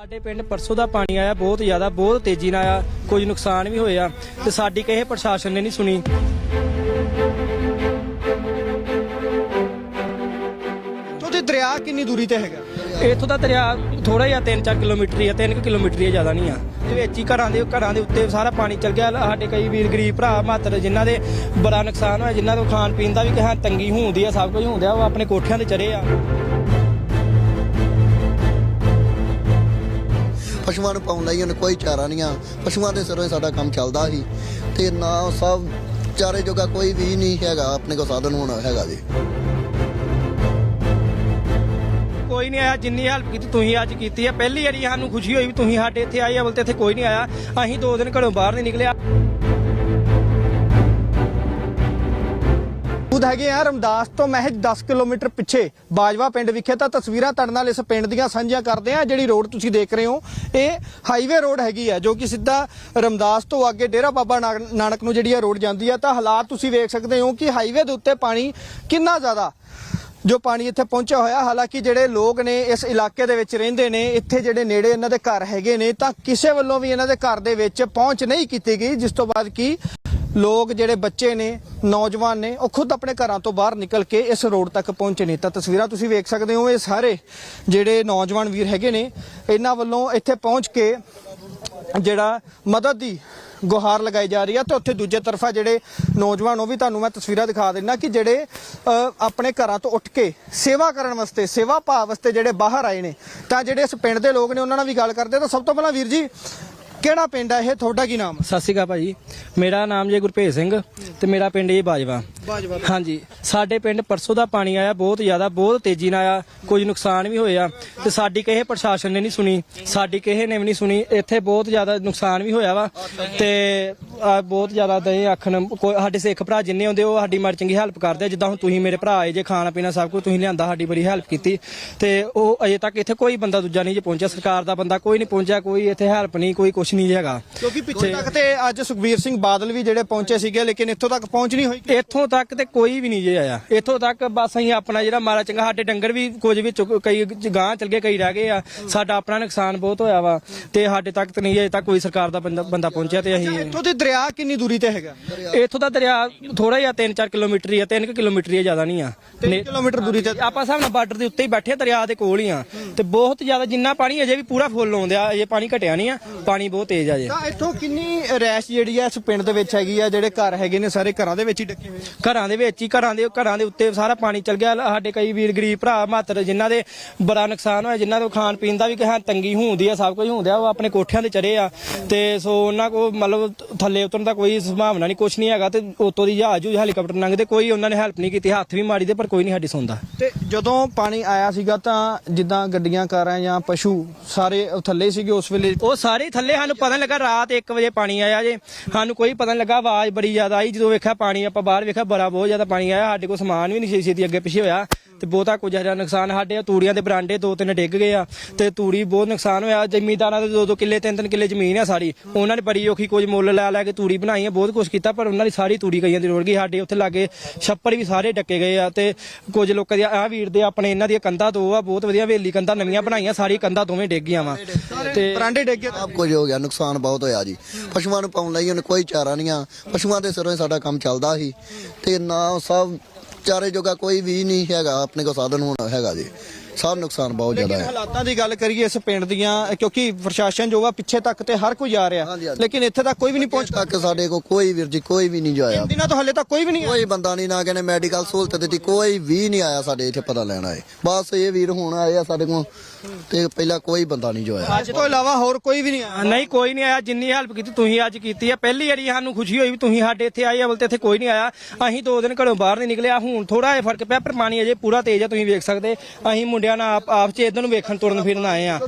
ਸਾਡੇ ਪਿੰਡ ਪਰਸੋਂ ਦਾ ਪਾਣੀ ਆਇਆ ਬਹੁਤ ਜ਼ਿਆਦਾ ਬਹੁਤ ਤੇਜ਼ੀ ਨਾਲ ਆਇਆ ਕੁਝ ਨੁਕਸਾਨ ਵੀ ਹੋਇਆ ਤੇ ਸਾਡੀ ਕਿਸੇ ਪ੍ਰਸ਼ਾਸਨ ਨੇ ਨਹੀਂ ਸੁਣੀ। ਤੁਹਾਡੇ ਦਰਿਆ ਕਿੰਨੀ ਦੂਰੀ ਤੇ ਹੈਗਾ? ਇੱਥੋਂ ਦਾ ਦਰਿਆ ਥੋੜਾ ਜਿਹਾ 3-4 ਕਿਲੋਮੀਟਰ ਹੀ ਆ 3 ਕਿਲੋਮੀਟਰ ਹੀ ਜ਼ਿਆਦਾ ਨਹੀਂ ਆ। ਤੇ ਵਿੱਚ ਹੀ ਘਰਾਂ ਦੇ ਘਰਾਂ ਦੇ ਉੱਤੇ ਸਾਰਾ ਪਾਣੀ ਚਲ ਗਿਆ। ਸਾਡੇ ਕਈ ਵੀਰ ਗਰੀਬ ਭਰਾ ਮਾਤਰ ਜਿਨ੍ਹਾਂ ਦੇ ਬੜਾ ਨੁਕਸਾਨ ਹੋਇਆ ਜਿਨ੍ਹਾਂ ਤੋਂ ਖਾਣ ਪੀਣ ਦਾ ਵੀ ਕਿਹਾ ਤੰਗੀ ਹੁੰਦੀ ਆ ਸਭ ਕੁਝ ਹੁੰਦਿਆ ਉਹ ਆਪਣੇ ਕੋਠਿਆਂ ਤੇ ਚੜੇ ਆ। ਪਸ਼ੂਆਂ ਨੂੰ ਪਾਉਣ ਲਈ ਉਹਨੇ ਕੋਈ ਚਾਰਾ ਨਹੀਂ ਆ। ਪਸ਼ੂਆਂ ਦੇ ਸਿਰੋਂ ਹੀ ਸਾਡਾ ਕੰਮ ਚੱਲਦਾ ਸੀ। ਤੇ ਨਾ ਸਭ ਚਾਰੇ ਜੋਗਾ ਕੋਈ ਵੀ ਨਹੀਂ ਹੈਗਾ, ਆਪਣੇ ਕੋਲ ਸਾਧਨ ਹੋਣਾ ਹੈਗਾ ਜੀ। ਕੋਈ ਨਹੀਂ ਆਇਆ, ਜਿੰਨੀ ਹੈਲਪ ਕੀਤੀ ਤੁਸੀਂ ਅੱਜ ਕੀਤੀ ਹੈ ਪਹਿਲੀ ਵਾਰੀ ਸਾਨੂੰ ਖੁਸ਼ੀ ਹੋਈ ਵੀ ਤੁਸੀਂ ਸਾਡੇ ਇੱਥੇ ਆਏ ਅਵਲ ਤੇ ਇੱਥੇ ਕੋਈ ਨਹੀਂ ਆਇਆ। ਅਸੀਂ ਦੋ ਦਿਨ ਘਰੋਂ ਬਾਹਰ ਨਹੀਂ ਨਿਕਲਿਆ। ਖੁਦ ਹੈਗੇ ਆ ਰਮਦਾਸ ਤੋਂ ਮਹਿਜ 10 ਕਿਲੋਮੀਟਰ ਪਿੱਛੇ ਬਾਜਵਾ ਪਿੰਡ ਵਿਖੇ ਤਾਂ ਤਸਵੀਰਾਂ ਤੁਹਾਡੇ ਨਾਲ ਇਸ ਪਿੰਡ ਦੀਆਂ ਸਾਂਝੀਆਂ ਕਰਦੇ ਆ ਜਿਹੜੀ ਰੋਡ ਤੁਸੀਂ ਦੇਖ ਰਹੇ ਹੋ। ਇਹ ਹਾਈਵੇ ਰੋਡ ਹੈਗੀ ਆ ਜੋ ਕਿ ਸਿੱਧਾ ਰਮਦਾਸ ਤੋਂ ਅੱਗੇ ਡੇਰਾ ਬਾਬਾ ਨਾਨਕ ਨੂੰ ਜਿਹੜੀ ਇਹ ਰੋਡ ਜਾਂਦੀ ਆ। ਤਾਂ ਹਾਲਾਤ ਤੁਸੀਂ ਵੇਖ ਸਕਦੇ ਹੋ ਕਿ ਹਾਈਵੇ ਦੇ ਉੱਤੇ ਪਾਣੀ ਕਿੰਨਾ ਜ਼ਿਆਦਾ ਜੋ ਪਾਣੀ ਇੱਥੇ ਪਹੁੰਚਿਆ ਹੋਇਆ। ਹਾਲਾਂਕਿ ਜਿਹੜੇ ਲੋਕ ਨੇ ਇਸ ਇਲਾਕੇ ਦੇ ਵਿੱਚ ਰਹਿੰਦੇ ਨੇ, ਇੱਥੇ ਜਿਹੜੇ ਨੇੜੇ ਇਹਨਾਂ ਦੇ ਘਰ ਹੈਗੇ ਨੇ, ਤਾਂ ਕਿਸੇ ਵੱਲੋਂ ਵੀ ਇਹਨਾਂ ਦੇ ਘਰ ਦੇ ਵਿੱਚ ਪਹੁੰਚ ਨਹੀਂ ਕੀਤੀ ਗਈ, ਜਿਸ ਤੋਂ ਬਾਅਦ ਕੀ ਲੋਕ ਜਿਹੜੇ ਬੱਚੇ ਨੇ, ਨੌਜਵਾਨ ਨੇ, ਉਹ ਖੁਦ ਆਪਣੇ ਘਰਾਂ ਤੋਂ ਬਾਹਰ ਨਿਕਲ ਕੇ ਇਸ ਰੋਡ ਤੱਕ ਪਹੁੰਚੇ ਨੇ। ਤਾਂ ਤਸਵੀਰਾਂ ਤੁਸੀਂ ਵੇਖ ਸਕਦੇ ਹੋ, ਇਹ ਸਾਰੇ ਜਿਹੜੇ ਨੌਜਵਾਨ ਵੀਰ ਹੈਗੇ ਨੇ, ਇਹਨਾਂ ਵੱਲੋਂ ਇੱਥੇ ਪਹੁੰਚ ਕੇ ਜਿਹੜਾ ਮਦਦ ਦੀ ਗੁਹਾਰ ਲਗਾਈ ਜਾ ਰਹੀ ਹੈ ਤੇ ਉੱਥੇ ਦੂਜੇ ਤਰਫਾ ਜਿਹੜੇ ਨੌਜਵਾਨ, ਉਹ ਵੀ ਤੁਹਾਨੂੰ ਮੈਂ ਤਸਵੀਰਾਂ ਦਿਖਾ ਦਿੰਦਾ ਕਿ ਜਿਹੜੇ ਆਪਣੇ ਘਰਾਂ ਤੋਂ ਉੱਠ ਕੇ ਸੇਵਾ ਕਰਨ ਵਾਸਤੇ, ਸੇਵਾ ਭਾਵ ਵਾਸਤੇ ਜਿਹੜੇ ਬਾਹਰ ਆਏ ਨੇ। ਤਾਂ ਜਿਹੜੇ ਇਸ ਪਿੰਡ ਦੇ ਲੋਕ ਨੇ, ਉਹਨਾਂ ਨਾਲ ਵੀ ਗੱਲ ਕਰਦੇ ਤਾਂ ਸਭ ਤੋਂ ਪਹਿਲਾਂ ਵੀਰ ਜੀ ਕਿਹੜਾ ਪਿੰਡ ਹੈ ਇਹ? ਤੁਹਾਡਾ ਕੀ ਨਾਮ? ਸਤਿ ਸ਼੍ਰੀ ਅਕਾਲ ਭਾਜੀ। ਮੇਰਾ ਨਾਮ ਜੇ ਗੁਰਭੇਜ ਸਿੰਘ ਤੇ ਮੇਰਾ ਪਿੰਡ ਇਹ ਬਾਜਵਾ। ਬਾਜਵਾ ਹਾਂਜੀ ਸਾਡੇ ਪਿੰਡ ਪਰਸੋਂ ਦਾ ਪਾਣੀ ਆਇਆ ਬਹੁਤ ਜ਼ਿਆਦਾ ਬਹੁਤ ਤੇਜ਼ੀ ਨਾਲ ਆਇਆ ਕੁਝ ਨੁਕਸਾਨ ਵੀ ਹੋਇਆ ਤੇ ਸਾਡੀ ਕਿਸੇ ਪ੍ਰਸ਼ਾਸਨ ਨੇ ਨਹੀਂ ਸੁਣੀ ਸਾਡੀ ਕਿਸੇ ਨੇ ਵੀ ਨਹੀਂ ਸੁਣੀ ਇੱਥੇ ਬਹੁਤ ਜ਼ਿਆਦਾ ਨੁਕਸਾਨ ਵੀ ਹੋਇਆ ਵਾ ਤੇ ਆ ਬਹੁਤ ਜ਼ਿਆਦਾ ਦੇ ਆਖਣ ਕੋਈ ਸਾਡੇ ਸਿੱਖ ਭਰਾ ਜਿੰਨੇ ਹੁੰਦੇ ਉਹ ਸਾਡੀ ਮਾੜੀ ਚੰਗੀ ਹੈਲਪ ਕਰਦੇ ਆ ਜਿੱਦਾਂ ਹੁਣ ਤੁਸੀਂ ਮੇਰੇ ਭਰਾ ਆਏ ਜੇ ਖਾਣਾ ਪੀਣਾ ਸਭ ਕੁਝ ਤੁਸੀਂ ਲਿਆਂਦਾ ਸਾਡੀ ਬੜੀ ਹੈਲਪ ਕੀਤੀ ਤੇ ਉਹ ਅਜੇ ਤੱਕ ਇੱਥੇ ਕੋਈ ਬੰਦਾ ਦੂਜਾ ਨਹੀਂ ਜੇ ਪਹੁੰਚਿਆ ਸਰਕਾਰ ਦਾ ਬੰਦਾ ਕੋਈ ਨਹੀਂ ਪਹੁੰਚਿਆ ਕੋਈ ਇੱਥੇ ਹੈਲਪ ਨਹੀਂ ਕੋਈ ਕੁਝ ਨਹੀਂ ਹੈਗਾ। ਕਿਉਂਕਿ ਪਿੱਛੇ ਤੱਕ ਤੇ ਅੱਜ ਸੁਖਬੀਰ ਸਿੰਘ ਬਾਦਲ ਵੀ ਜਿਹੜੇ ਪਹੁੰਚੇ ਸੀਗੇ ਲੇਕਿਨ ਇੱਥੋਂ ਤੱਕ ਪਹੁੰਚ ਨਹੀਂ ਹੋਈ ਇੱਥੋਂ ਤੱਕ ਤੇ ਕੋਈ ਵੀ ਨਹੀਂ ਜੇ ਆਇਆ। ਇੱਥੋਂ ਤੱਕ ਬਸ ਅਸੀਂ ਆਪਣਾ ਜਿਹੜਾ ਮਾਰਾ ਚੰਗਾ ਸਾਡੇ ਡੰਗਰ ਵੀ ਕੁਝ ਵਿੱਚ ਕਈ ਗਾਂ ਚਲ ਗਏ ਕਈ ਰਹਿ ਗਏ ਆ। ਸਾਡਾ ਆਪਣਾ ਨੁਕਸਾਨ ਬਹੁਤ ਹੋਇਆ ਵਾ ਤੇ ਸਾਡੇ ਤੱਕ ਤੇ ਨਹੀਂ ਅਜੇ ਤੱਕ ਕੋਈ ਸਰਕਾਰ ਦਾ ਬੰਦਾ ਬੰਦਾ ਪਹੁੰਚਿਆ ਤੇ ਅਸੀਂ ਇੱਥੋਂ ਤੇ ਦਰਿਆ ਕਿੰਨੀ ਦੂਰੀ ਤੇ ਹੈਗਾ? ਇੱਥੋਂ ਦਾ ਦਰਿਆ ਥੋੜਾ ਜਿਹਾ 3-4 ਕਿਲੋਮੀਟਰ ਹੀ ਆ 3 ਕਿਲੋਮੀਟਰ ਹੀ ਆ, ਜ਼ਿਆਦਾ ਨਹੀਂ ਆ। 3 ਕਿਲੋਮੀਟਰ ਦੂਰੀ ਤੇ। ਆਪਾਂ ਨਾਲ ਬਾਰਡਰ ਦੇ ਉੱਤੇ ਹੀ ਬੈਠੇ ਆ, ਦਰਿਆ ਦੇ ਕੋਲ ਹੀ ਆ। ਤੇ ਬਹੁਤ ਜ਼ਿਆਦਾ ਜਿੰਨਾ ਪਾਣੀ ਅਜੇ ਵੀ ਪੂਰਾ ਫੁੱਲ ਆਉਂਦਿਆ ਅਜੇ ਪਾਣੀ ਘਟਿਆ ਨਹੀਂ ਆ ਪਾਣੀ ਬਹੁਤ ਤੇਜ਼ ਆ ਜੇ। ਤਾਂ ਇੱਥੋਂ ਕਿੰਨੀ ਰੈਸ਼ ਜਿਹੜੀ ਆ ਇਸ ਪਿੰਡ ਦੇ ਵਿੱਚ ਹੈਗੀ ਆ ਜਿਹੜੇ ਘਰ ਹੈਗੇ ਨੇ ਸਾਰੇ ਘਰਾਂ ਦੇ ਵਿੱਚ ਹੀ ਡੱਕੇ ਹੋਏ ਨੇ ਘਰਾਂ ਦੇ ਵਿੱਚ ਹੀ ਘਰਾਂ ਦੇ ਘਰਾਂ ਦੇ ਉੱਤੇ ਸਾਰਾ ਪਾਣੀ ਚਲ ਗਿਆ। ਸਾਡੇ ਕਈ ਵੀਰ ਗਰੀਬ ਭਰਾ ਮਾਤਰ ਜਿਨ੍ਹਾਂ ਦੇ ਬੜਾ ਨੁਕਸਾਨ ਹੋਇਆ ਜਿਨ੍ਹਾਂ ਤੋਂ ਖਾਣ ਪੀਣ ਦਾ ਵੀ ਕਿਹਾ ਤੰਗੀ ਹੁੰਦੀ ਆ ਸਭ ਕੁਝ ਹੁੰਦਿਆ ਉਹ ਆਪਣੇ ਕੋਠਿਆਂ ਤੇ ਚੜੇ ਆ। ਤੇ ਸੋ ਉਹਨਾਂ ਕੋ ਮਤਲਬ ਥੱਲੇ ਉਤਰਨ ਦਾ ਕੋਈ ਸੰਭਾਵਨਾ ਨਹੀਂ ਕੁਝ ਨਹੀਂ ਹੈਗਾ ਤੇ ਉਤੋਂ ਦੀ ਜਹਾਜ਼ ਜੂਜ ਹੈਲੀਕਾਪਟਰ ਲੰਘਦੇ ਕੋਈ ਉਹਨਾਂ ਨੇ ਹੈਲਪ ਨਹੀਂ ਕੀਤੀ ਹੱਥ ਵੀ ਮਾਰੀ ਦੇ ਪਰ ਕੋਈ ਨਹੀਂ ਸਾਡੀ ਸੁਣਦਾ। ਤੇ ਜਦੋਂ ਪਾਣੀ ਆਇਆ ਸੀਗਾ ਤਾਂ ਜਿੱਦਾਂ ਗੱਡੀਆਂ ਕਾਰਾਂ ਜਾਂ ਪਸ਼ੂ ਸਾਰੇ ਥੱਲੇ ਸੀਗੇ ਉਸ ਵੇਲੇ? ਉਹ ਸਾਰੇ ਥੱਲੇ ਸਾਨੂੰ ਪਤਾ ਨਹੀਂ ਲੱਗਾ ਰਾਤ 1 ਵਜੇ ਪਾਣੀ ਆਇਆ ਜੇ। ਸਾਨੂੰ ਕੋਈ ਪਤਾ ਨਹੀਂ ਲੱਗਾ ਆਵਾਜ਼ ਬੜੀ ਜ਼ਿਆਦਾ ਆਈ। ਜਦੋਂ ਵੇਖਿਆ ਪਾਣੀ ਆਪਾਂ ਬਾਹਰ ਵੇਖਿਆ ਬੜਾ ਬਹੁਤ ਜ਼ਿਆਦਾ ਪਾਣੀ ਆਇਆ। ਸਾਡੇ ਕੋਲ ਸਮਾਨ ਵੀ ਨਹੀਂ ਛੇਤੀ ਅੱਗੇ ਪਿੱਛੇ ਹੋਇਆ। ਤੇ ਬਹੁਤਾ ਕੁਝ ਹਜ਼ਾਰ ਨੁਕਸਾਨ ਸਾਡੇ ਆ, ਤੂੜੀਆਂ ਦੇ ਬਰਾਂਡੇ ਦੋ ਤਿੰਨ ਡਿੱਗ ਗਏ ਆ। ਤੇ ਤੂੜੀ ਬਹੁਤ ਨੁਕਸਾਨ ਹੋਇਆ। ਜ਼ਮੀਂਦਾਰਾਂ ਦੇ ਦੋ ਦੋ ਕਿੱਲੇ ਤਿੰਨ ਤਿੰਨ ਕਿੱਲੇ ਜ਼ਮੀਨ ਆ ਸਾਰੀ। ਉਹਨਾਂ ਨੇ ਬੜੀ ਔਖੀ ਕੁਝ ਮੁੱਲ ਲੈ ਲੈ ਕੇ ਤੂੜੀ ਬਣਾਈ ਆ ਬਹੁਤ ਕੁਝ ਕੀਤਾ ਪਰ ਉਹਨਾਂ ਦੀ ਸਾਰੀ ਤੂੜੀ ਕਈਆਂ ਦੀ ਰੁੜ ਗਈ। ਸਾਡੇ ਉੱਥੇ ਲਾਗੇ ਛੱਪੜ ਵੀ ਸਾਰੇ ਡੱਕੇ ਗਏ ਆ ਤੇ ਕੁਝ ਲੋਕਾਂ ਦੀ ਆ ਵੀਰ ਦੇ ਆਪਣੇ ਇਹਨਾਂ ਦੀਆਂ ਕੰਧਾਂ ਦੋ ਆ ਬਹੁਤ ਵਧੀਆ ਹਵੇਲੀ ਕੰਧਾਂ ਨਵੀਆਂ ਬਣਾਈਆਂ ਸਾਰੀ ਕੰਧਾਂ ਦੋਵੇਂ ਡਿੱਗ ਗਈਆਂ ਵਾ। ਤੇ ਬਰਾਂਡੇ ਡਿੱਗ ਗਏ? ਸਭ ਕੁਝ ਹੋ ਗਿਆ। ਨੁਕਸਾਨ ਬਹੁਤ ਹੋਇਆ ਜੀ। ਪਸ਼ੂਆਂ ਨੂੰ ਪਾਉਣ ਲਈ ਉਹਨੇ ਕੋਈ ਚਾਰਾ ਨਹੀਂ ਆ। ਪਸ਼ੂਆਂ ਦੇ ਸਿਰੋਂ ਹੀ ਸਾਡਾ ਕੰਮ ਚੱਲਦਾ ਸੀ। ਤੇ ਨਾ ਸਭ ਚਾਰੇ ਜੋਗਾ ਕੋਈ ਵੀ ਨਹੀਂ ਹੈਗਾ ਆਪਣੇ ਕੋਲ ਸਾਧਨ ਹੋਣਾ ਹੈਗਾ ਜੀ। ਸਭ ਨੁਕਸਾਨ ਬਹੁਤ ਜ਼ਿਆਦਾ ਲੇਕਿਨ ਹੈ। ਹਾਲਾਤਾਂ ਦੀ ਗੱਲ ਕਰੀਏ ਇਸ ਪਿੰਡ ਦੀਆਂ ਕਿਉਂਕਿ ਪ੍ਰਸ਼ਾਸਨ ਜੋ ਆ ਪਿੱਛੇ ਤੱਕ ਤੇ ਹਰ ਕੋਈ ਆ ਰਿਹਾ। ਲੇਕਿਨ ਇੱਥੇ ਤੱਕ ਕੋਈ ਵੀ ਨਹੀਂ ਪਹੁੰਚ ਤੱਕ ਸਾਡੇ ਕੋਲ ਕੋਈ ਵੀਰ ਜੀ ਕੋਈ ਵੀ ਨਹੀਂ ਜੋ ਆਇਆ ਦਿਨਾਂ ਤੋਂ ਹਲੇ ਤੱਕ ਕੋਈ ਵੀ ਨਹੀਂ ਕੋਈ ਬੰਦਾ ਨਹੀਂ ਨਾ ਕਹਿੰਦੇ ਮੈਡੀਕਲ ਸਹੂਲਤ ਦਿੱਤੀ ਕੋਈ ਵੀ ਨਹੀਂ ਆਇਆ ਸਾਡੇ ਇੱਥੇ ਪਤਾ ਲੈਣ ਆਏ। ਬਸ ਇਹ ਵੀਰ ਹੁਣ ਆਏ ਆ ਸਾਡੇ ਕੋਲ। ਤੇ ਪਹਿਲਾਂ ਕੋਈ ਬੰਦਾ ਨਹੀਂ ਜੋ ਆਇਆ। ਅੱਜ ਤੋਂ ਇਲਾਵਾ ਹੋਰ ਕੋਈ ਵੀ ਨਹੀਂ ਆਇਆ। ਨਹੀਂ ਕੋਈ ਨਹੀਂ ਆਇਆ। ਜਿੰਨੀ ਹੈਲਪ ਕੀਤੀ ਤੁਸੀਂ ਅੱਜ ਕੀਤੀ ਹੈ ਪਹਿਲੀ ਵਾਰੀ ਸਾਨੂੰ ਖੁਸ਼ੀ ਹੋਈ ਵੀ ਤੁਸੀਂ ਸਾਡੇ ਇੱਥੇ ਆਏ ਅਵਲ ਤੇ ਇੱਥੇ ਕੋਈ ਨਹੀਂ ਆਇਆ। ਅਸੀਂ ਦੋ ਦਿਨ ਘਰੋਂ ਬਾਹਰ ਨਹੀਂ ਨਿਕਲਿਆ। ਹੁਣ ਥੋੜਾ ਜਿਹਾ ਫ਼ਰਕ ਪਿਆ ਪਰ ਪਾਣੀ ਅਜੇ ਪੂਰਾ ਤੇਜ਼ ਆ ਤੁਸੀਂ ਵੇਖ ਸਕਦੇ। ਅਸੀਂ ਮੁੰਡਿਆਂ ਨਾਲ ਆਪ ਆਪ ਚ ਇਧਰ ਨੂੰ ਵੇਖਣ ਤੁਰਨ ਫਿਰਨ ਆਏ ਆ।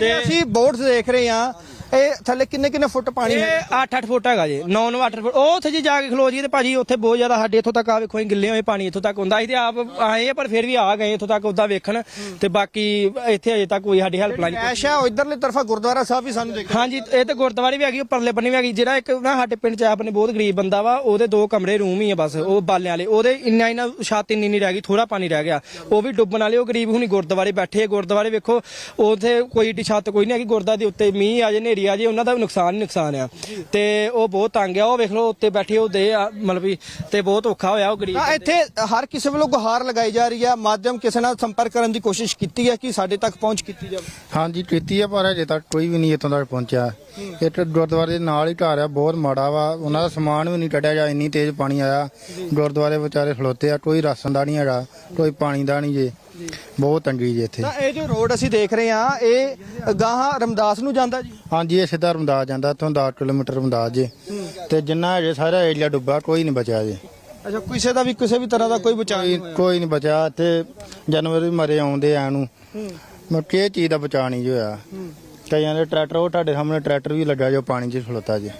ਤੇ ਅਸੀਂ ਬੋਰਡਸ ਦੇਖ ਰਹੇ ਹਾਂ ਇਹ ਥੱਲੇ ਕਿੰਨੇ ਕਿੰਨੇ ਫੁੱਟ ਪਾਣੀ ਹੈ? ਇਹ 8-8 ਫੁੱਟ ਹੈਗਾ ਜੀ। 9-9 8 ਫੁੱਟ। ਉਹ ਉੱਥੇ ਜੀ ਜਾ ਕੇ ਖਲੋ ਜੀ ਤੇ ਭਾਜੀ ਉੱਥੇ ਬਹੁਤ ਜ਼ਿਆਦਾ ਸਾਡੇ ਇੱਥੋਂ ਤੱਕ ਆ ਵੇਖੋ ਅਸੀਂ ਗਿੱਲੇ ਹੋਏ ਪਾਣੀ ਇੱਥੋਂ ਤੱਕ ਹੁੰਦਾ। ਸੀ ਤੇ ਆਪ ਆਏ ਆ ਪਰ ਫਿਰ ਵੀ ਆ ਗਏ ਇੱਥੋਂ ਤੱਕ ਉਦਾਂ ਵੇਖਣ। ਤੇ ਬਾਕੀ ਇੱਥੇ ਅਜੇ ਤੱਕ ਕੋਈ ਸਾਡੀ ਹੈਲਪ ਲਾਈਨ ਐਸ਼ ਹੈ ਉਹ ਇਧਰਲੇ ਤਰਫਾ ਗੁਰਦੁਆਰਾ ਸਾਹਿਬ ਵੀ ਸਾਨੂੰ ਦੇਖ ਹਾਂਜੀ ਇਹ ਤੇ ਗੁਰਦੁਆਰੇ ਵੀ ਹੈਗੀ ਉਹ ਪਰਲੇ ਬੰਨੇ ਵੀ ਹੈਗੀ। ਜਿਹੜਾ ਇੱਕ ਨਾ ਸਾਡੇ ਪਿੰਡ ਚ ਆਪਣੇ ਬਹੁਤ ਗਰੀਬ ਬੰਦਾ ਵਾ ਉਹਦੇ ਦੋ ਕਮਰੇ ਰੂਮ ਹੀ ਆ ਬਸ ਉਹ ਬਾਲਿਆਂ ਵਾਲੇ। ਉਹਦੇ ਇੰਨਾ ਇੰਨਾ ਛੱਤ ਇੰਨੀ ਨਹੀਂ ਰਹਿ ਗਈ ਥੋੜਾ ਪਾਣੀ ਰਹਿ ਗਿਆ। ਉਹ ਵੀ ਡੁੱਬਣ ਵਾਲੇ ਉਹ ਗਰੀਬ ਹੁਣੀ ਗੁਰਦੁਆਰੇ ਬੈਠੇ। ਗੁਰਦੁਆਰੇ ਵੇਖੋ ਉਥੇ ਕੋਈ ਛੱਤ ਕੋਈ ਨਹੀਂ ਹੈਗੀ ਗੁਰਦਾ ਦੇ ਉੱਤੇ ਮੀਂਹ ਆ ਜੇ ਹਨੇਰੀ ਆ ਜੇ ਉਹਨਾਂ ਦਾ ਵੀ ਨੁਕਸਾਨ ਹੀ ਨੁਕਸਾਨ ਆ। ਤੇ ਉਹ ਬਹੁਤ ਤੰਗ ਆ। ਉਹ ਵੇਖ ਲਓ ਉੱਤੇ ਬੈਠੇ ਉਹ ਦੇ ਆ, ਮਤਲਬ ਵੀ ਤੇ ਬਹੁਤ ਔਖਾ ਹੋਇਆ ਉਹ ਗਰੀਬ ਤਾਂ ਇੱਥੇ ਹਰ ਕਿਸੇ ਵੱਲੋਂ ਗੁਹਾਰ ਲਗਾਈ ਜਾ ਰਹੀ ਹੈ ਮਾਧਿਅਮ ਕਿਸੇ ਨਾਲ ਸੰਪਰਕ ਕਰਨ ਦੀ ਕੋਸ਼ਿਸ਼ ਕੀਤੀ ਹੈ ਕਿ ਸਾਡੇ ਤੱਕ ਪਹੁੰਚ ਕੀਤੀ ਜਾਵੇ? ਹਾਂਜੀ ਕੀਤੀ ਆ ਪਰ ਅਜੇ ਤੱਕ ਕੋਈ ਵੀ ਨਹੀਂ ਇੱਥੋਂ ਤੱਕ ਪਹੁੰਚਿਆ। ਇਹ ਤਾਂ ਗੁਰਦੁਆਰੇ ਦੇ ਨਾਲ ਹੀ ਢਾਰਿਆ ਬਹੁਤ ਮਾੜਾ ਵਾ। ਉਹਨਾਂ ਦਾ ਸਮਾਨ ਵੀ ਨਹੀਂ ਕੱਢਿਆ ਜਾ ਇੰਨੀ ਤੇਜ਼ ਪਾਣੀ ਆਇਆ। ਗੁਰਦੁਆਰੇ ਵਿਚਾਰੇ ਖਲੋਤੇ ਆ ਕੋਈ ਰਾਸ਼ਨ ਦਾ ਨਹੀਂ ਹੈਗਾ ਕੋਈ ਪਾਣੀ ਦਾ ਨਹੀਂ ਜੇ। ਬਹੁਤ ਤੰਗੀ ਜੇ ਇੱਥੇ। ਤਾਂ ਇਹ ਜੋ ਰੋਡ ਅਸੀਂ ਦੇਖ ਰਹੇ ਹਾਂ ਇਹ ਗਾਹਾਂ ਰਮਦਾਸ ਨੂੰ ਜਾਂਦਾ ਜੀ। ਹਾਂਜੀ ਇਹ ਸਿੱਧਾ ਰਮਦਾਸ ਜਾਂਦਾ ਇੱਥੋਂ 10 ਕਿਲੋਮੀਟਰ ਰਮਦਾਸ ਜੇ। ਤੇ ਜਿੰਨਾ ਅਜੇ ਸਾਰਾ ਏਰੀਆ ਡੁੱਬਾ ਕੋਈ ਨਹੀਂ ਬਚਿਆ ਜੇ। ਅੱਛਾ ਕਿਸੇ ਦਾ ਵੀ ਕਿਸੇ ਵੀ ਤਰ੍ਹਾਂ ਦਾ ਕੋਈ ਬਚਾਅ ਨਹੀਂ ਕੋਈ ਕੋਈ ਨਹੀਂ ਬਚਿਆ ਤੇ ਜਾਨਵਰ ਵੀ ਮਰੇ ਆਉਂਦੇ ਆ ਨੂੰ ਮੈਂ ਕਿਹ ਚੀਜ਼ ਦਾ ਬਚਾ ਨਹੀਂ ਜੋ ਹੋਇਆ। ਕਈਆਂ ਦੇ ਟਰੈਕਟਰ ਉਹ ਤੁਹਾਡੇ ਸਾਹਮਣੇ ਟਰੈਕਟਰ ਵੀ ਲੱਗਾ ਜੋ ਪਾਣੀ 'ਚ ਖਲੋਤਾ ਜੇ।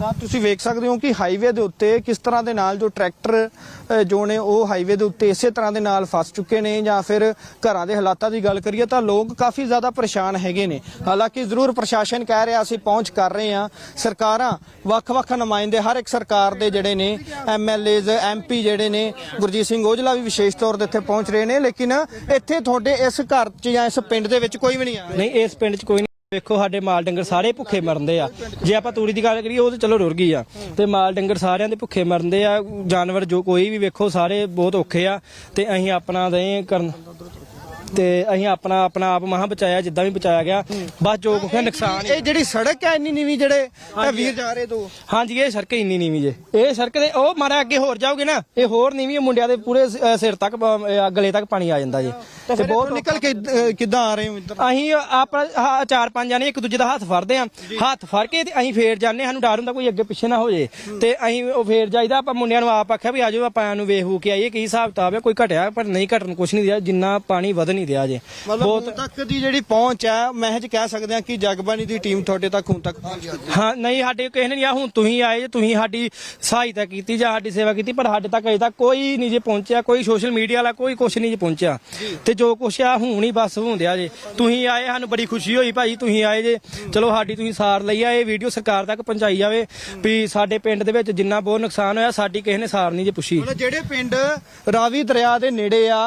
ਤਾਂ ਤੁਸੀਂ ਵੇਖ ਸਕਦੇ ਹੋ ਕਿ ਹਾਈਵੇ ਦੇ ਉੱਤੇ ਕਿਸ ਤਰ੍ਹਾਂ ਦੇ ਨਾਲ ਜੋ ਟਰੈਕਟਰ ਜੋ ਨੇ ਉਹ ਹਾਈਵੇ ਦੇ ਉੱਤੇ ਇਸੇ ਤਰ੍ਹਾਂ ਦੇ ਨਾਲ ਫਸ ਚੁੱਕੇ ਨੇ ਜਾਂ ਫਿਰ ਘਰਾਂ ਦੇ ਹਾਲਾਤਾਂ ਦੀ ਗੱਲ ਕਰੀਏ ਤਾਂ ਲੋਕ ਕਾਫੀ ਜ਼ਿਆਦਾ ਪਰੇਸ਼ਾਨ ਹੈਗੇ ਨੇ। ਹਾਲਾਂਕਿ ਜ਼ਰੂਰ ਪ੍ਰਸ਼ਾਸਨ ਕਹਿ ਰਿਹਾ, ਅਸੀਂ ਪਹੁੰਚ ਕਰ ਰਹੇ ਹਾਂ। ਸਰਕਾਰਾਂ ਵੱਖ-ਵੱਖ ਨੁਮਾਇੰਦੇ, ਹਰ ਇੱਕ ਸਰਕਾਰ ਦੇ ਜਿਹੜੇ ਨੇ ਐਮਐਲਏਜ਼ ਐਮਪੀ ਜਿਹੜੇ ਨੇ, ਗੁਰਜੀਤ ਸਿੰਘ ਔਜਲਾ ਵੀ ਵਿਸ਼ੇਸ਼ ਤੌਰ ਤੇ ਇੱਥੇ ਪਹੁੰਚ ਰਹੇ ਨੇ, ਲੇਕਿਨ ਇੱਥੇ ਤੁਹਾਡੇ ਇਸ ਘਰ 'ਚ ਜਾਂ ਇਸ ਪਿੰਡ ਦੇ ਵਿੱਚ ਕੋਈ ਵੀ ਨਹੀਂ ਆ ਨਹੀਂ, ਇਸ ਪਿੰਡ 'ਚ ਕੋਈ ਨਹੀਂ ਵੇਖੋ ਸਾਡੇ ਮਾਲ ਡੰਗਰ ਸਾਰੇ ਭੁੱਖੇ ਮਰਨਦੇ ਆ। ਜੇ ਆਪਾਂ ਤੂੜੀ ਦੀ ਗੱਲ ਕਰੀਏ, ਉਹ ਤਾਂ ਚਲੋ ਰੁੜ ਗਈ ਆ। ਤੇ ਮਾਲ ਡੰਗਰ ਸਾਰਿਆਂ ਦੇ ਭੁੱਖੇ ਮਰਨਦੇ ਆ। ਜਾਨਵਰ ਜੋ ਕੋਈ ਵੀ ਵੇਖੋ, ਸਾਰੇ ਬਹੁਤ ਔਖੇ ਆ। ਤੇ ਅਸੀਂ ਆਪਣਾ ਦੇ ਕਰਨ ਤੇ ਅਸੀਂ ਆਪਣਾ ਆਪਣਾ ਆਪ ਮਹਾ ਬਚਾਇਆ ਜਿੱਦਾਂ ਵੀ ਬਚਾਇਆ ਗਿਆ। ਬਸ ਜੋ ਕੁਛ ਹੈ ਨੁਕਸਾਨ ਹੀ। ਇਹ ਜਿਹੜੀ ਸੜਕ ਹੈ ਇੰਨੀ ਨੀਵੀਂ ਜਿਹੜੇ ਇਹ ਵੀਰ ਜਾ ਰਹੇ ਦੋ। ਹਾਂਜੀ ਇਹ ਸੜਕ ਇੰਨੀ ਨੀਵੀਂ ਜੇ। ਇਹ ਸੜਕ ਦੇ ਉਹ ਮਾਰਾ ਅੱਗੇ ਹੋਰ ਜਾਓਗੇ ਨਾ ਇਹ ਹੋਰ ਨੀਵੀਂ ਹੈ, ਮੁੰਡਿਆਂ ਦੇ ਪੂਰੇ ਸ- ਸਿਰ ਤੱਕ ਗਲੇ ਤੱਕ ਪਾਣੀ ਆ ਜਾਂਦਾ ਜੇ। ਤੇ ਬਹੁਤ ਨਿਕਲ ਕੇ ਕਿੱਦਾਂ ਆ ਰਹੇ ਹੋ ਇੱਧਰ? ਅਸੀਂ ਆਪਣਾ ਆਹ ਚਾਰ ਪੰਜ ਜਾਣੇ ਇੱਕ ਦੂਜੇ ਦਾ ਹੱਥ ਫੜਦੇ ਆ ਹੱਥ ਫੜ ਕੇ ਤੇ ਅਸੀਂ ਫੇਰ ਜਾਂਦੇ ਸਾਨੂੰ ਡਰ ਹੁੰਦਾ ਕੋਈ ਅੱਗੇ ਪਿੱਛੇ ਨਾ ਹੋ ਜੇ। ਤੇ ਅਸੀਂ ਉਹ ਫੇਰ ਜਾਈਦਾ ਆਪਾਂ ਮੁੰਡਿਆਂ ਨੂੰ ਆਪ ਆਖਿਆ ਵੀ ਆਜੋ ਆਪਾਂ ਨੂੰ ਵੇਖ ਵੂ ਕੇ ਆਈਏ ਕੀ ਹਿਸਾਬ ਕਿਤਾਬ ਹੈ ਕੋਈ ਘਟਿਆ ਪਰ ਨਹੀਂ ਘਟਣ ਕੁਛ ਨਹੀਂ ਦਿਆ ਜਿੰਨਾ ਪਾਣੀ ਵਧ ਨਹੀਂ ਦਿਆ ਜੇ ਹੁਣ ਤੱਕ ਦੀ ਜਿਹੜੀ ਪਹੁੰਚ ਹੈ ਮਹਿਜ ਕਹਿ ਸਕਦੇ ਹਾਂ ਕਿ ਜਗਬਾਣੀ ਦੀ ਟੀਮ ਤੁਹਾਡੇ ਤੱਕ ਹੁਣ ਤੱਕ ਹਾਂ ਨਹੀਂ ਸਾਡੇ ਕਿਸੇ ਨੇ ਨਹੀਂ ਆ ਹੁਣ ਤੁਸੀਂ ਆਏ ਜੇ ਤੁਸੀਂ ਸਾਡੀ ਸਹਾਇਤਾ ਕੀਤੀ ਜਾਂ ਸਾਡੀ ਸੇਵਾ ਕੀਤੀ ਪਰ ਸਾਡੇ ਤੱਕ ਅਜੇ ਤੱਕ ਕੋਈ ਨਹੀਂ ਜੇ ਪਹੁੰਚਿਆ ਕੋਈ ਸੋਸ਼ਲ ਮੀਡੀਆ ਵਾਲਾ ਕੋਈ ਕੁਛ ਨਹੀਂ ਜੇ ਪਹੁੰਚਿਆ। ਤੇ ਜੋ ਕੁਛ ਆ ਹੁਣ ਹੀ ਬਸ ਹੁੰਦਿਆ ਜੇ। ਤੁਸੀਂ ਆਏ ਸਾਨੂੰ ਬੜੀ ਖੁਸ਼ੀ ਹੋਈ ਭਾਈ ਤੁਸੀਂ ਆਏ ਜੇ। ਚਲੋ ਸਾਡੀ ਤੁਸੀਂ ਸਾਰ ਲਈ ਆ ਇਹ ਵੀਡੀਓ ਸਰਕਾਰ ਤੱਕ ਪਹੁੰਚਾਈ ਜਾਵੇ ਵੀ ਸਾਡੇ ਪਿੰਡ ਦੇ ਵਿੱਚ ਜਿੰਨਾ ਬਹੁਤ ਨੁਕਸਾਨ ਹੋਇਆ ਸਾਡੀ ਕਿਸੇ ਨੇ ਸਾਰ ਨਹੀਂ ਜੇ ਪੁੱਛੀ। ਮਤਲਬ ਜਿਹੜੇ ਪਿੰਡ ਰਾਵੀ ਦਰਿਆ ਦੇ ਨੇੜੇ ਆ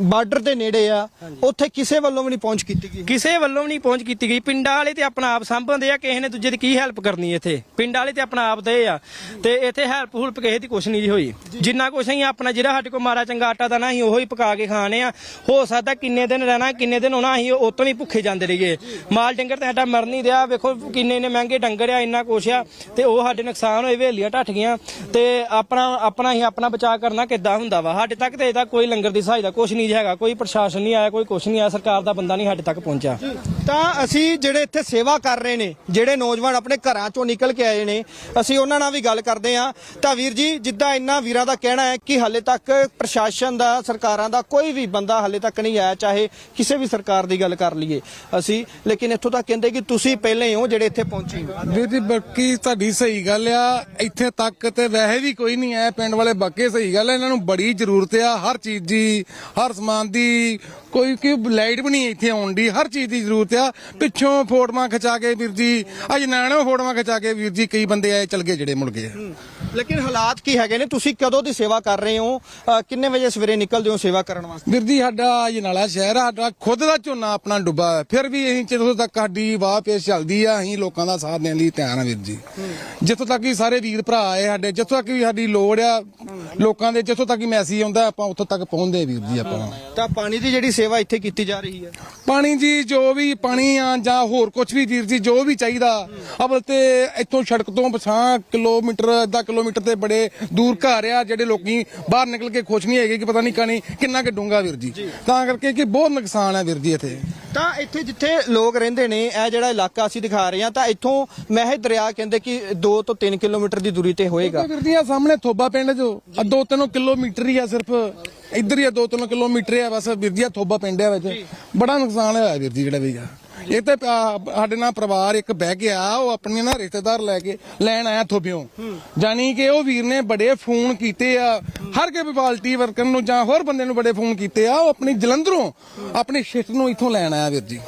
ਬਾਰਡਰ ਦੇ ਨੇੜੇ ਆ ਉੱਥੇ ਕਿਸੇ ਵੱਲੋਂ ਵੀ ਨਹੀਂ ਪਹੁੰਚ ਕੀਤੀ ਗਈ। ਕਿਸੇ ਵੱਲੋਂ ਵੀ ਨਹੀਂ ਪਹੁੰਚ ਕੀਤੀ ਗਈ। ਪਿੰਡਾਂ ਵਾਲੇ ਤੇ ਆਪਣਾ ਆਪ ਸੰਭਾਉਂਦੇ ਆ ਕਿਸੇ ਨੇ ਦੂਜੇ ਦੀ ਕੀ ਹੈਲਪ ਕਰਨੀ ਇੱਥੇ? ਪਿੰਡਾਂ ਵਾਲੇ ਤੇ ਆਪਣਾ ਆਪ ਦੇ ਆ। ਤੇ ਇੱਥੇ ਹੈਲਪ ਹੁਲਪ ਕਿਸੇ ਦੀ ਕੁਛ ਨਹੀਂ ਹੋਈ। ਜਿੰਨਾ ਕੁਛ ਅਸੀਂ ਆਪਣਾ ਜਿਹੜਾ ਸਾਡੇ ਕੋਲ ਮਾਰਾ ਚੰਗਾ ਆਟਾ ਦਾ ਨਾ ਅਸੀਂ ਉਹੀ ਪਕਾ ਕੇ ਖਾਣੇ ਆ। ਹੋ ਸਕਦਾ ਕਿੰਨੇ ਦਿਨ ਰਹਿਣਾ ਕਿੰਨੇ ਦਿਨ ਹੋਣਾ ਅਸੀਂ ਉਹ ਤੋਂ ਵੀ ਭੁੱਖੇ ਜਾਂਦੇ ਰਹੀਏ। ਮਾਲ ਡੰਗਰ ਤੇ ਸਾਡਾ ਮਰ ਨਹੀਂ ਰਿਹਾ। ਵੇਖੋ ਕਿੰਨੇ ਨੇ ਮਹਿੰਗੇ ਡੰਗਰ ਆ ਇੰਨਾ ਕੁਛ ਆ। ਤੇ ਉਹ ਸਾਡੇ ਨੁਕਸਾਨ ਹੋਏ ਵੇਲੀਆਂ ਢੱਠ ਗਈਆਂ। ਤੇ ਆਪਣਾ ਆਪਣਾ ਹੀ ਆਪਣਾ ਬਚਾਅ ਕਰਨਾ ਕਿੱਦਾਂ ਹੁੰਦਾ ਵਾ? ਸਾਡੇ ਤੱਕ ਤੇ ਇਹਦਾ ਕੋਈ ਲੰਗਰ ਦੀ ਸਹਾਇਤਾ ਕੁਛ ਨਹੀਂ ਹੈਗਾ ਕੋਈ ਪ੍ਰਸ਼ਾਸਨ ਨਹੀਂ ਆਇਆ ਕੋਈ ਕੁਛ ਨਹੀਂ ਆਇਆ ਸਰਕਾਰ ਦਾ ਬੰਦਾ ਨਹੀਂ ਸਾਡੇ ਤੱਕ ਪਹੁੰਚਿਆ। ਤਾਂ ਅਸੀਂ ਜਿਹੜੇ ਇੱਥੇ ਸੇਵਾ ਕਰ ਰਹੇ ਨੇ ਜਿਹੜੇ ਨੌਜਵਾਨ ਆਪਣੇ ਘਰਾਂ ਚੋਂ ਨਿਕਲ ਕੇ ਆਏ ਨੇ ਅਸੀਂ ਉਹਨਾਂ ਨਾਲ ਵੀ ਗੱਲ ਕਰਦੇ ਹਾਂ। ਤਾਂ ਵੀਰ ਜੀ ਜਿੱਦਾਂ ਇੰਨਾ ਵੀਰਾਂ ਦਾ ਕਹਿਣਾ ਹੈ ਕਿ ਹਾਲੇ ਤੱਕ ਪ੍ਰਸ਼ਾਸਨ ਦਾ ਸਰਕਾਰਾਂ ਦਾ ਕੋਈ ਵੀ ਬੰਦਾ ਹਾਲੇ ਤੱਕ ਨਹੀਂ ਆਇਆ ਚਾਹੇ ਕਿਸੇ ਵੀ ਸਰਕਾਰ ਦੀ ਗੱਲ ਕਰ ਲਈਏ ਅਸੀਂ। ਲੇਕਿਨ ਇੱਥੋਂ ਤੱਕ ਕਹਿੰਦੇ ਕਿ ਤੁਸੀਂ ਪਹਿਲੇ ਹੀ ਹੋ ਜਿਹੜੇ ਇੱਥੇ ਪਹੁੰਚੇ ਹੋ। ਵੀਰ ਜੀ ਬਾਕੀ ਤੁਹਾਡੀ ਸਹੀ ਗੱਲ ਆ ਇੱਥੇ ਤੱਕ ਤੇ ਵੈਸੇ ਵੀ ਕੋਈ ਨਹੀਂ ਆਇਆ ਪਿੰਡ ਵਾਲੇ ਬਾਕੀ ਸਹੀ ਗੱਲ ਆ ਇਹਨਾਂ ਨੂੰ ਬੜੀ ਜ਼ਰੂਰਤ ਆ ਹਰ ਚੀਜ਼ ਦੀ ਹਰ ਸਮਾਨ ਦੀ ਕੋਈ ਕਿ ਲਾਈਟ ਵੀ ਨਹੀਂ ਇੱਥੇ ਆਉਣ ਦੀ ਹਰ ਚੀਜ਼ ਦੀ ਜ਼ਰੂਰਤ ਆ। ਪਿੱਛੋਂ ਫੋਟੋਆਂ ਖਿਚਾ ਕੇ ਵੀਰ ਜੀ, ਅੱਜ ਨਾਨੋ ਫੋਟੋਆਂ ਖਿਚਾ ਕੇ ਵੀਰ ਜੀ ਕਈ ਬੰਦੇ ਆਏ, ਚਲ ਗਏ ਜਿਹੜੇ ਮੁੜ ਗਏ ਲੇਕਿਨ ਹਾਲਾਤ ਕੀ ਹੈਗੇ ਨੇ? ਤੁਸੀਂ ਕਦੋਂ ਦੀ ਸੇਵਾ ਕਰ ਰਹੇ ਹੋ? ਅ, ਕਿੰਨੇ ਵਜੇ ਸਵੇਰੇ ਨਿਕਲਦੇ ਹੋ ਸੇਵਾ ਕਰਨ ਵਾਸਤੇ? ਵੀਰ ਜੀ ਸਾਡਾ ਜਨਾਲਾ ਸ਼ਹਿਰ ਆ ਸਾਡਾ ਖੁਦ ਦਾ ਝੋਨਾ ਆਪਣਾ ਡੁੱਬਾ ਹੈ। ਫਿਰ ਵੀ ਅਸੀਂ ਜਦੋਂ ਤੱਕ ਸਾਡੀ ਵਾਹ ਪੇਸ਼ ਚੱਲਦੀ ਆ ਅਸੀਂ ਲੋਕਾਂ ਦਾ ਸਾਥ ਦੇਣ ਲਈ ਤਿਆਰ ਆ ਵੀਰ ਜੀ। ਜਿੱਥੋਂ ਤੱਕ ਵੀ ਸਾਰੇ ਵੀਰ ਭਰਾ ਆਏ ਸਾਡੇ ਜਿੱਥੋਂ ਤੱਕ ਵੀ ਸਾਡੀ ਲੋੜ ਆ ਲੋਕਾਂ ਦੇ ਜਿੱਥੋਂ ਤੱਕ ਮੈਸੇਜ ਆਉਂਦਾ ਆਪਾਂ ਉੱਥੋਂ ਤੱਕ ਪਹੁੰਚਦੇ ਵੀਰ ਜੀ ਆਪਾਂ। ਤਾਂ ਪਾਣੀ ਦੀ ਜਿਹੜੀ ਸੇਵਾ ਇੱਥੇ ਕੀਤੀ ਜਾ ਰਹੀ ਹੈ? ਪਾਣੀ ਜੀ ਜੋ ਵੀ ਪਾਣੀ ਆ ਜਾਂ ਹੋਰ ਕੁਝ ਵੀ ਵੀਰ ਜੀ ਜੋ ਵੀ ਚਾਹੀਦਾ ਅਵਲ ਤੇ ਇੱਥੋਂ ਸੜਕ ਤੋਂ ਪਛਾਂ ਕਿਲੋਮੀਟਰ ਅੱਧਾ ਕਿਲੋਮੀਟਰ ਤੇ ਬੜੇ ਦੂਰ ਘਰ ਆ ਜਿਹੜੇ ਲੋਕੀ ਬਾਹਰ ਨਿਕਲ ਕੇ ਖੁਸ਼ ਨਹੀਂ ਹੈਗੇ ਕਿ ਪਤਾ ਨਹੀਂ ਕਾਣੀ ਕਿੰਨਾ ਕਿ ਡੂੰਗਾ ਵੀਰ ਜੀ। ਤਾਂ ਕਰਕੇ ਕਿ ਬਹੁਤ ਨੁਕਸਾਨ ਹੈ ਵੀਰ ਜੀ ਇੱਥੇ। ਤਾਂ ਇੱਥੇ ਜਿੱਥੇ ਲੋਕ ਰਹਿੰਦੇ ਨੇ ਇਹ ਜਿਹੜਾ ਇਲਾਕਾ ਅਸੀਂ ਦਿਖਾ ਰਹੇ ਹਾਂ ਤਾਂ ਇੱਥੋਂ ਮਹਿਜ ਦਰਿਆ ਕਹਿੰਦੇ ਕਿ 2 ਤੋਂ 3 ਕਿਲੋਮੀਟਰ ਦੀ ਦੂਰੀ ਤੇ ਹੋਏਗਾ। ਵੀਰ ਜੀ ਆ ਸਾਹਮਣੇ ਥੋਬਾ ਪਿੰਡ ਜੋ ਆ ਦੋ ਤਿੰਨ ਕਿਲੋਮੀਟਰ ਹੀ ਆ ਸਿਰਫ। ਇੱਧਰ ਹੀ ਆ ਦੋ ਤਿੰਨ ਕਿਲੋਮੀਟਰ ਆ ਬਸ ਵੀਰ ਜੀ ਆ ਥੋਬਾ ਪਿੰਡ ਆ ਵਿੱਚ। ਬੜਾ ਨੁਕਸਾਨ ਹੋਇਆ ਵੀਰ ਜੀ ਜਿਹੜਾ ਵੀ ਆ। ਇਹ ਤੇ ਸਾਡੇ ਨਾਲ ਪਰਿਵਾਰ ਇੱਕ ਬਹਿ ਗਿਆ, ਉਹ ਆਪਣੇ ਨਾ ਰਿਸ਼ਤੇਦਾਰ ਲੈ ਕੇ, ਲੈਣ ਆਇਆ ਥੋਬਿਓ। ਜਾਨੀ ਕਿ ਉਹ ਵੀਰ ਨੇ ਬੜੇ ਫੋਨ ਕੀਤੇ ਆ, ਹਰ ਕੇ ਬਾਲਟੀ ਵਰਕਰ ਨੂੰ ਜਾਂ ਹੋਰ ਬੰਦੇ ਨੂੰ ਬੜੇ ਫੋਨ ਕੀਤੇ ਆ, ਉਹ ਆਪਣੀ ਜਲੰਧਰੋਂ, ਆਪਣੀ ਸ਼ਿਫਟ ਨੂੰ ਇੱਥੋਂ ਲੈਣ ਆਇਆ ਵੀਰ ਜੀ।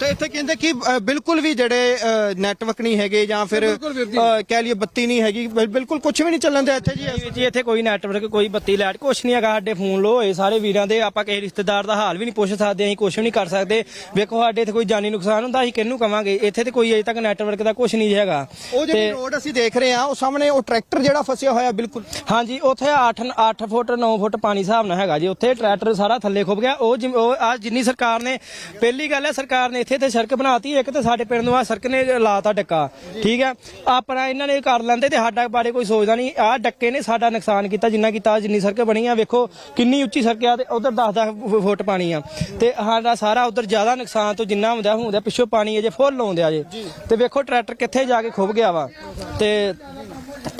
ਤੇ ਇੱਥੇ ਕਹਿੰਦੇ ਕਿ ਅ, ਬਿਲਕੁਲ ਵੀ ਜਿਹੜੇ ਨੈਟਵਰਕ ਨਹੀਂ ਹੈਗੇ ਜਾਂ ਫਿਰ ਬਿਲਕੁਲ ਵੀਰ ਜੀ। ਅ, ਕਹਿ ਲਈਏ ਬੱਤੀ ਨਹੀਂ ਹੈਗੀ ਬਿਲ- ਬਿਲਕੁਲ ਕੁਝ ਵੀ ਨਹੀਂ ਚੱਲਣ ਦਿਆ ਇੱਥੇ ਜੀ। ਇੱਥੇ ਕੋਈ ਨੈਟਵਰਕ ਕੋਈ ਬੱਤੀ ਲਾਈਟ ਕੁਛ ਨਹੀਂ ਹੈਗਾ ਸਾਡੇ ਫੋਨ ਲੋ ਹੋਏ ਸਾਰੇ ਵੀਰਾਂ ਦੇ ਆਪਾਂ ਕਿਸੇ ਰਿਸ਼ਤੇਦਾਰ ਦਾ ਹਾਲ ਵੀ ਨਹੀਂ ਪੁੱਛ ਸਕਦੇ ਅਸੀਂ ਕੁਛ ਵੀ ਨਹੀਂ ਕਰ ਸਕਦੇ। ਵੇਖੋ ਸਾਡੇ ਇੱਥੇ ਕੋਈ ਜਾਨੀ ਨੁਕਸਾਨ ਹੁੰਦਾ ਅਸੀਂ ਕਿਹਨੂੰ ਕਵਾਂਗੇ? ਇੱਥੇ ਤੇ ਕੋਈ ਅਜੇ ਤੱਕ ਨੈਟਵਰਕ ਦਾ ਕੁਛ ਨਹੀਂ ਹੈਗਾ। ਉਹ ਜਿਹੜੀ ਰੋਡ ਅਸੀਂ ਦੇਖ ਰਹੇ ਹਾਂ ਉਹ ਸਾਹਮਣੇ ਉਹ ਟਰੈਕਟਰ ਜਿਹੜਾ ਫਸਿਆ ਹੋਇਆ ਬਿਲਕੁਲ। ਹਾਂਜੀ ਉੱਥੇ 8 8 ਫੁੱਟ 9 ਫੁੱਟ ਪਾਣੀ ਹਿਸਾਬ ਨਾਲ ਹੈਗਾ ਜੀ। ਉੱਥੇ ਟਰੈਕਟਰ ਸਾਰਾ ਥੱਲੇ ਖੁੱਭ ਗਿਆ। ਉਹ ਜਿਵੇਂ- ਉਹ ਆ ਜਿੰਨੀ ਸਰਕਾਰ ਨੇ ਪਹਿਲੀ ਗੱਲ ਹੈ ਸਰਕਾਰ ਨੇ ਇੱਥੇ ਤੇ ਸੜਕ ਬਣਾਤੀ ਇੱਕ ਤੇ ਸਾਡੇ ਪਿੰਡ ਨੂੰ ਆ ਸੜਕ ਨੇ ਲਾਤਾ ਡੱਕਾ। ਠੀਕ ਹੈ? ਆਪਣਾ ਇਹਨਾਂ ਨੇ ਕਰ ਲੈਂਦੇ ਤੇ ਸਾਡਾ ਬਾਰੇ ਕੋਈ ਸੋਚਦਾ ਨਹੀਂ। ਆ ਡੱਕੇ ਨੇ ਸਾਡਾ ਨੁਕਸਾਨ ਕੀਤਾ ਜਿੰਨਾ ਕੀਤਾ ਜਿੰਨੀ ਸੜਕ ਬਣੀ ਆ। ਵੇਖੋ ਕਿੰਨੀ ਉੱਚੀ ਸੜਕ ਆ ਤੇ ਉਧਰ 10 10 ਫੁੱਟ ਪਾਣੀ ਆ। ਤੇ ਸਾਡਾ ਸਾਰਾ ਉਧਰ ਜ਼ਿਆਦਾ ਨੁਕਸਾਨ ਤੋਂ ਜਿੰਨਾ ਹੁੰਦਾ ਹੁੰਦਾ ਪਿੱਛੋਂ ਪਾਣੀ ਅਜੇ ਫੁੱਲ ਆਉਂਦਿਆ ਜੇ। ਤੇ ਵੇਖੋ ਟਰੈਕਟਰ ਕਿੱਥੇ ਜਾ ਕੇ ਖੁੱਭ ਗਿਆ ਵਾ। ਤੇ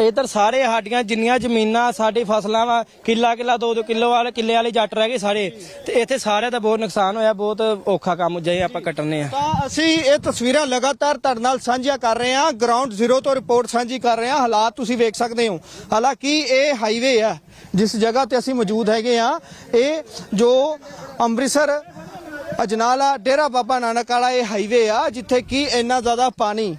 ਇਧਰ ਸਾਰੇ ਸਾਡੀਆਂ ਜਿੰਨੀਆਂ ਜ਼ਮੀਨਾਂ, ਸਾਡੀ ਫਸਲਾਂ ਵਾ, ਕਿੱਲਾ ਕਿੱਲਾ, ਦੋ ਦੋ ਕਿੱਲੋ ਵਾਲੇ, ਕਿੱਲੇ ਵਾਲੇ ਜੱਟ ਰਹਿ ਗਏ ਸਾਰੇ। ਤੇ ਇੱਥੇ ਸਾਰਿਆਂ ਦਾ ਬਹੁਤ ਨੁਕਸਾਨ ਹੋਇਆ, ਬਹੁਤ ਔਖਾ ਕੰਮ ਜੇ ਆਪਾਂ ਕੱਟਣੇ ਆ। ਤਾਂ ਅਸੀਂ ਇਹ ਤਸਵੀਰਾਂ ਲਗਾਤਾਰ ਤੁਹਾਡੇ ਨਾਲ ਸਾਂਝੀਆਂ ਕਰ ਰਹੇ ਹਾਂ ਗਰਾਊਂਡ ਜ਼ੀਰੋ ਤੋਂ ਰਿਪੋਰਟ ਸਾਂਝੀ ਕਰ ਰਹੇ ਹਾਂ, ਹਾਲਾਤ ਤੁਸੀਂ ਵੇਖ ਸਕਦੇ ਹੋ। ਹਾਲਾਂਕਿ ਇਹ ਹਾਈਵੇ ਹੈ ਜਿਸ ਜਗ੍ਹਾ ਤੇ ਅਸੀਂ ਮੌਜੂਦ ਹੈਗੇ ਆ ਇਹ ਜੋ ਅੰਮ੍ਰਿਤਸਰ, ਅਜਨਾਲਾ, ਡੇਰਾ ਬਾਬਾ ਨਾਨਕ ਵਾਲਾ ਇਹ ਹਾਈਵੇ ਆ, ਜਿੱਥੇ ਕਿ ਇੰਨਾ ਜ਼ਿਆਦਾ ਪਾਣੀ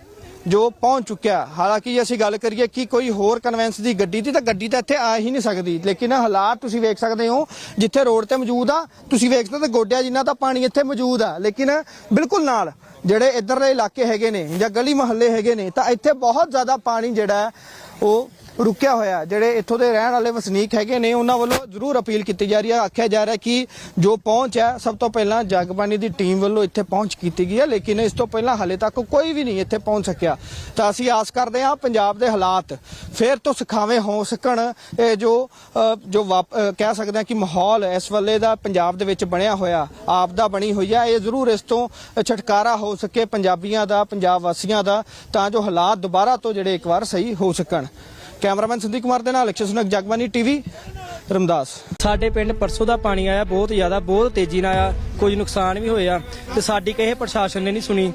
ਜੋ ਪਹੁੰਚ ਚੁੱਕਿਆ। ਹਾਲਾਂਕਿ ਜੇ ਅਸੀਂ ਗੱਲ ਕਰੀਏ ਕਿ ਕੋਈ ਹੋਰ ਕਨਵੈਂਸ ਦੀ ਗੱਡੀ ਦੀ, ਤਾਂ ਗੱਡੀ ਤਾਂ ਇੱਥੇ ਆ ਹੀ ਨਹੀਂ ਸਕਦੀ। ਲੇਕਿਨ ਹਾਲਾਤ ਤੁਸੀਂ ਵੇਖ ਸਕਦੇ ਹੋ, ਜਿੱਥੇ ਰੋਡ ਤੇ ਮੌਜੂਦ ਆ, ਤੁਸੀਂ ਵੇਖ ਸਕਦੇ ਹੋ ਗੋਡਿਆਂ ਜਿੰਨਾ ਤਾਂ ਪਾਣੀ ਇੱਥੇ ਮੌਜੂਦ ਆ। ਲੇਕਿਨ ਬਿਲਕੁਲ ਨਾਲ ਜਿਹੜੇ ਇਧਰਲੇ ਇਲਾਕੇ ਹੈਗੇ ਨੇ ਜਾਂ ਗਲੀ ਮੁਹੱਲੇ ਹੈਗੇ ਨੇ, ਤਾਂ ਇੱਥੇ ਬਹੁਤ ਜ਼ਿਆਦਾ ਪਾਣੀ ਜਿਹੜਾ ਉਹ ਰੁਕਿਆ ਹੋਇਆ ਜਿਹੜੇ ਇੱਥੋਂ ਦੇ ਰਹਿਣ ਵਾਲੇ ਵਸਨੀਕ ਹੈਗੇ ਨੇ, ਉਹਨਾਂ ਵੱਲੋਂ ਜ਼ਰੂਰ ਅਪੀਲ ਕੀਤੀ ਜਾ ਰਹੀ ਹੈ। ਆਖਿਆ ਜਾ ਰਿਹਾ ਕਿ ਜੋ ਪਹੁੰਚ ਹੈ, ਸਭ ਤੋਂ ਪਹਿਲਾਂ ਜਗਬਾਣੀ ਦੀ ਟੀਮ ਵੱਲੋਂ ਇੱਥੇ ਪਹੁੰਚ ਕੀਤੀ ਗਈ ਹੈ, ਲੇਕਿਨ ਇਸ ਤੋਂ ਪਹਿਲਾਂ ਹਾਲੇ ਤੱਕ ਕੋਈ ਵੀ ਨਹੀਂ ਇੱਥੇ ਪਹੁੰਚ ਸਕਿਆ। ਤਾਂ ਅਸੀਂ ਆਸ ਕਰਦੇ ਹਾਂ ਪੰਜਾਬ ਦੇ ਹਾਲਾਤ ਫੇਰ ਤੋਂ ਸੁਖਾਵੇਂ ਹੋ ਸਕਣ। ਇਹ ਜੋ ਜੋ ਵਾਪ- ਕਹਿ ਸਕਦੇ ਹਾਂ ਕਿ ਮਾਹੌਲ ਇਸ ਵੇਲੇ ਦਾ ਪੰਜਾਬ ਦੇ ਵਿੱਚ ਬਣਿਆ ਹੋਇਆ, ਆਪਦਾ ਬਣੀ ਹੋਈ ਹੈ। ਇਹ ਜ਼ਰੂਰ ਇਸ ਤੋਂ ਛੁਟਕਾਰਾ ਹੋ ਸਕੇ ਪੰਜਾਬੀਆਂ ਦਾ, ਪੰਜਾਬ ਵਾਸੀਆਂ ਦਾ, ਤਾਂ ਜੋ ਹਾਲਾਤ ਦੁਬਾਰਾ ਤੋਂ ਜਿਹੜੇ ਇੱਕ ਵਾਰ ਸਹੀ ਹੋ ਸਕਣ। ਕੈਮਰਾਮੈਨ ਸੰਦੀਪ ਕੁਮਾਰ ਦੇ ਨਾਲ ਅਕਸ਼ੇ ਸੁਨਕ ਜਗਬਾਨੀ ਟੀਵੀ, ਰਮਦਾਸ। ਸਾਡੇ ਪਿੰਡ ਪਰਸੋਂ ਦਾ ਪਾਣੀ ਆਇਆ, ਬਹੁਤ ਜ਼ਿਆਦਾ, ਬਹੁਤ ਤੇਜ਼ੀ ਨਾਲ ਆਇਆ ਕੁਝ ਨੁਕਸਾਨ ਵੀ ਹੋਇਆ, ਤੇ ਸਾਡੀ ਕਿਸੇ ਪ੍ਰਸ਼ਾਸਨ ਨੇ ਨਹੀਂ ਸੁਣੀ।